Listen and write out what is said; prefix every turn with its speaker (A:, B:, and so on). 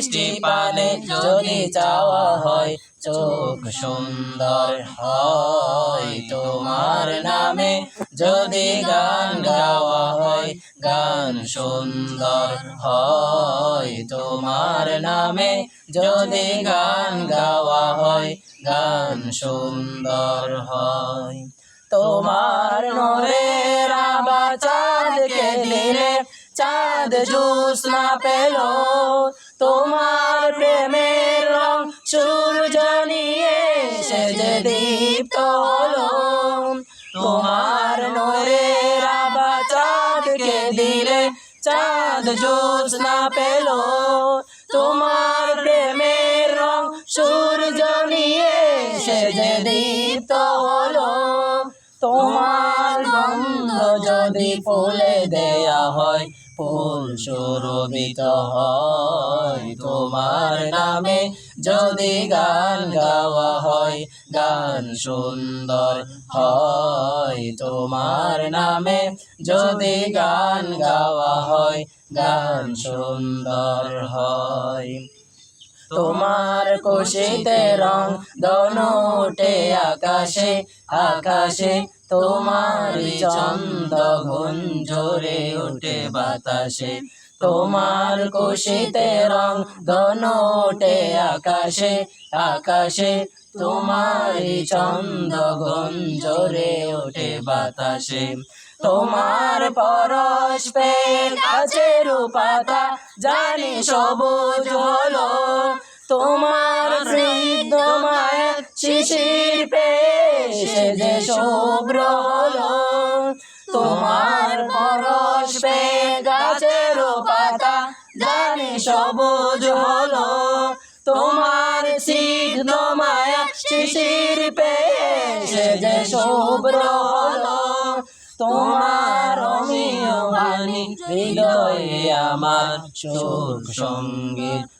A: সৃষ্টি পানে যদি চাওয়া হয়, চোখ সুন্দর হয়। তোমার নামে যদি গান গাওয়া হয়, গান সুন্দর হয়। তোমার নামে যদি গান গাওয়া হয়, গান সুন্দর হয়। তোমার নোরের আবার চাঁদকে দিলে, চাঁদ জুস না পেল। তোমার প্রেমের রং সূর্য নিয়ে সে যে দীপ্ত তোমার নোরের আবার চাঁদকে দিলে চাঁদ জুস না পেল। তোমার প্রেমের রং সূর্য নিয়ে সে যে দীপ্ত যদি ফুলে দেয়া হয়, ফুল সুরভিত হয়। তোমার নামে যদি গান গাওয়া হয়, গান সুন্দর হয়। তোমার নামে যদি গান গাওয়া হয়, গান সুন্দর হয়। তোমার খুশিতে রং দোনো আকাশে আকাশে তোমার চন্দ ঘুঞ্জরে উঠে বাতাসে। তোমার খুশিতে রং উঠে আকাশে আকাশে তোমার চন্দ ঘুঞ্জরে উঠে বাতাসে। তোমার পরশ পে গাছের পাতা জানি সবুজ হলো। তোমার বৃদ্ধ মায়ের শিশির পে যে শুভ্র হলো। তোমার পরশ পে গাছের পাতা জানি সবুজ হলো। তোমার সিদ্ধ মায়া শিশির পে যে শুভ্র হলো। তোমার অমীয় বাণী হৃদয়ে আমার চোখ সংগীত